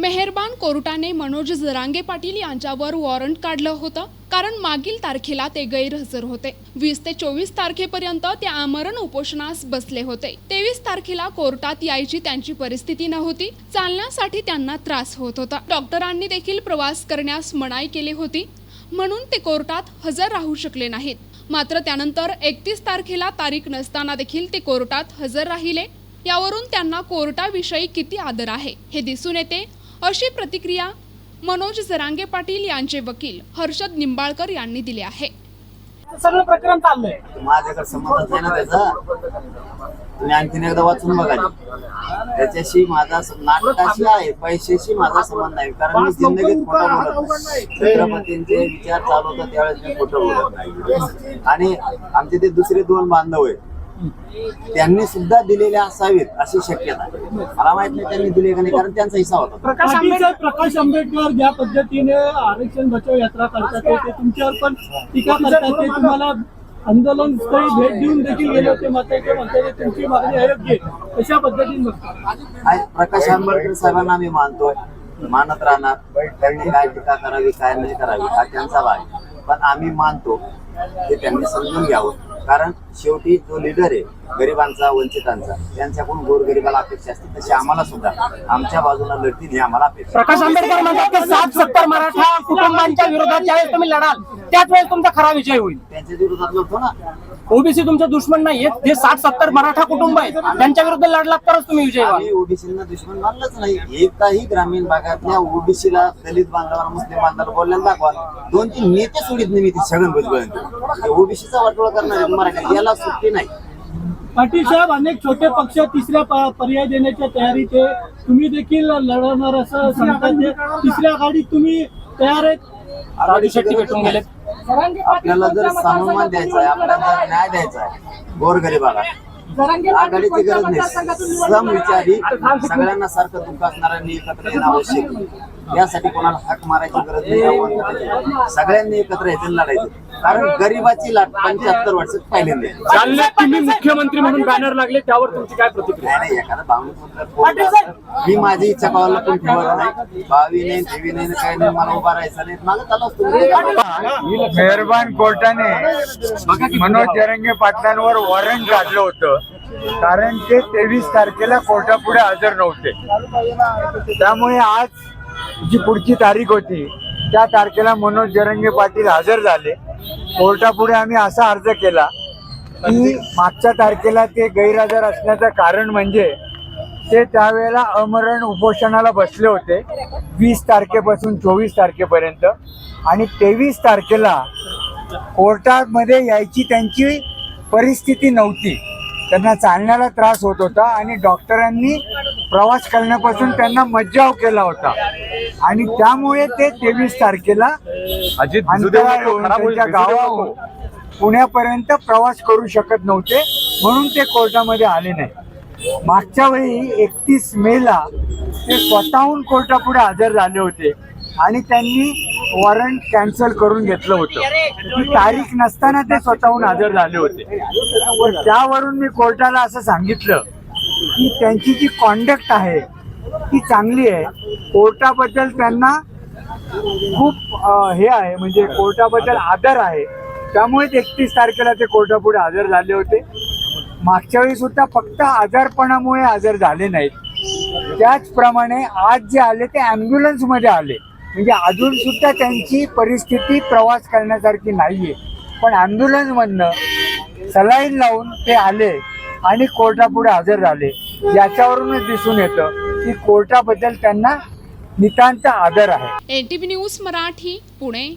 मेहरबान कोर्टाने मनोज जरांगे पाटील यांच्यावर वॉरंट काढलं होतं. कारण मागील तारखेला ते गैरहजर होते. वीस ते चोवीस तारखेपर्यंत ते आमरण उपोषणास बसले होते. तेवीस तारखेला कोर्टात यायची त्यांची परिस्थिती नव्हती. चालण्यासाठी त्यांना त्रास होत होता. डॉक्टरांनी देखील प्रवास करण्यास मनाई केली होती. म्हणून ते कोर्टात हजर राहू शकले नाहीत. मात्र त्यानंतर एकतीस तारखेला तारीख नसताना देखील ते कोर्टात हजर राहिले. यावरून त्यांना कोर्टाविषयी किती आदर आहे हे दिसून येते. अशी प्रतिक्रिया मनोज जरांगे पाटील यांचे वकील हर्षद निंबाळकर यांनी दिली आहे. सगळं प्रकरण चाललंय. माझ्याकडे संबंधच नाही ना त्याचा? तुम्ही आणखीन एकदा वाचून बघा त्याच्याशी माझा नाटकाशी आहे पैशाशी माझा संबंध नाही कारण मी जिंदगीत खोटं बोलत नाही. छत्रपतींचे विचार चालू होता त्यावेळेस मी खोटं बोलत नाही. आणि आमचे ते दुसरे दोन बांधव आहेत. त्यांनी सुद्धा दिलेले असावेत अशी शक्यता आहे. मला माहीत नाही त्यांनी दिले का नाही कारण त्यांचा हिस्सा होता प्रकाश आंबेडकर प्रकाश आंबेडकर ज्या पद्धतीने आरक्षण बचाव यात्रा करतात ते- ते तुमच्यावर पण टीका करतात ते तुम्हाला आंदोलन स्थळी भेट देऊन देखील गेले होते मात्र ते म्हणतात की तुमची मागणी अयोग्य आहे. कशा पद्धतीने आज प्रकाश आंबेडकर साहेबांना आम्ही मानतोय मानत राहणार त्यांनी काय टीका करावी काय नाही करावी हा त्यांचा भाग आहे. पण आम्ही मानतो हे त्यांनी समजून घ्यावं कारण शेवटी जो लिडर आहे गरिबांचा वंचितांचा त्यांच्याकडून गोरगरिबाला अपेक्षा असते तशी आम्हाला सुद्धा. आमच्या बाजूला लढतील ही आम्हाला अपेक्षा. प्रकाश आंबेडकर म्हणतात की सात सत्तर मराठा कुटुंबांच्या विरोधात ज्यावेळेस तुम्ही लढाल त्याच वेळेस तुमचा खरा विजय होईल. त्यांच्या विरोधात लढतो ना. ओबीसी तुमचे दुश्मन नाही आहेत जे साठ सत्तर मराठा कुटुंब आहेत त्यांच्या विरुद्ध लढलात तरच तुम्ही विजय व्हाल आम्ही ओबीसीना दुश्मन मानलंच नाही. एकदाही ग्रामीण भागातल्या ओबीसीला दलित बांधवाला मुस्लिम बांधवाला बोलल्याला दाखवा. दोन तीन नेते सोडित नाही मी ती छगन भुजबळ ओबीसीचा वाटोळा करणार मराठी याला सुट्टी नाही. पाटील साहेब अनेक छोटे पक्ष तिसऱ्या प- पर्याय देण्याच्या तयारीत आहे तुम्ही देखील लढवणार असं सांगतात. तिसऱ्या आघाडीत तुम्ही तयार आहेत? राजू शेट्टी भेटून गेले आपल्याला जर सन्मान द्यायचा आहे आपल्याला जर न्याय द्यायचा आहे गोरगरिबाला आघाडीची गरज नाही. समविचारी सगळ्यांना सारखं दुःख असणाऱ्यांनी एकत्र येणं आवश्यक. यासाठी कोणाला हाक मारायची गरज नाही आव्हान. सगळ्यांनी एकत्र यायचं आणि लढायचं. कारण गरिबाची लाट पंच्याहत्तर वर्षात पहिल्यांदा आहे. जालन्यात तुम्ही मुख्यमंत्री म्हणून बॅनर लागले त्यावर तुमची काय प्रतिक्रिया? नाही नाही एखादा भावनिक. मी माझी इच्छा पावाला पण ठेवत नाही. भावी नाही देवी नाही काही नाही मला उभा राहायचं नाही. चालू असतो. मेहरबान कोर्टाने मनोज जरंगे पाटलांवर वॉरंट काढलं होतं. कारण ते तेवीस तारखेला कोर्टापुढे हजर नव्हते. त्यामुळे आज जी पुढची तारीख होती त्या तारखेला मनोज जरंगे पाटील हजर झाले. कोर्टापुढे आम्ही असा अर्ज केला की मागच्या तारखेला ते गैरहजर असण्याचं कारण म्हणजे ते त्यावेळेला अमरण उपोषणाला बसले होते वीस तारखेपासून चोवीस तारखेपर्यंत. आणि तेवीस तारखेला कोर्टामध्ये यायची त्यांची परिस्थिती नव्हती. त्यांना चालण्याला त्रास होत होता आणि डॉक्टरांनी प्रवास करण्यापासून त्यांना मज्जाव केला होता. आणि त्यामुळे ते तेवीस तारखेला गावाहून पुण्यापर्यंत प्रवास करू शकत नव्हते म्हणून ते कोर्टामध्ये आले नाही. मागच्या वेळी एकतीस मेला ते स्वतःहून कोर्टापुढे हजर झाले होते आणि त्यांनी वॉरंट कॅन्सल करून घेतलं होतं. ती तारीख नसताना ते स्वतःहून हजर झाले होते. पण त्यावरून मी कोर्टाला असं सांगितलं की त्यांची जी कॉन्डक्ट आहे ती चांगली आहे. कोर्टाबद्दल त्यांना खूप हे आहे म्हणजे कोर्टाबद्दल आदर आहे. त्यामुळेच एकतीस तारखेला ते कोर्टापुढे हजर झाले होते. मागच्या वेळी सुद्धा फक्त आजारपणामुळे हजर झाले नाहीत. त्याचप्रमाणे आज जे आले ते ॲम्ब्युलन्समध्ये आले. म्हणजे अजून सुद्धा त्यांची परिस्थिती प्रवास करण्यासारखी नाहीये. पण ambulance सलाईन लावून ते आले आणि कोर्टापुढे हजर झाले. याच्यावरूनच दिसून येतं की कोर्टाबद्दल त्यांना नितांत आदर आहे. N news Marathi Pune.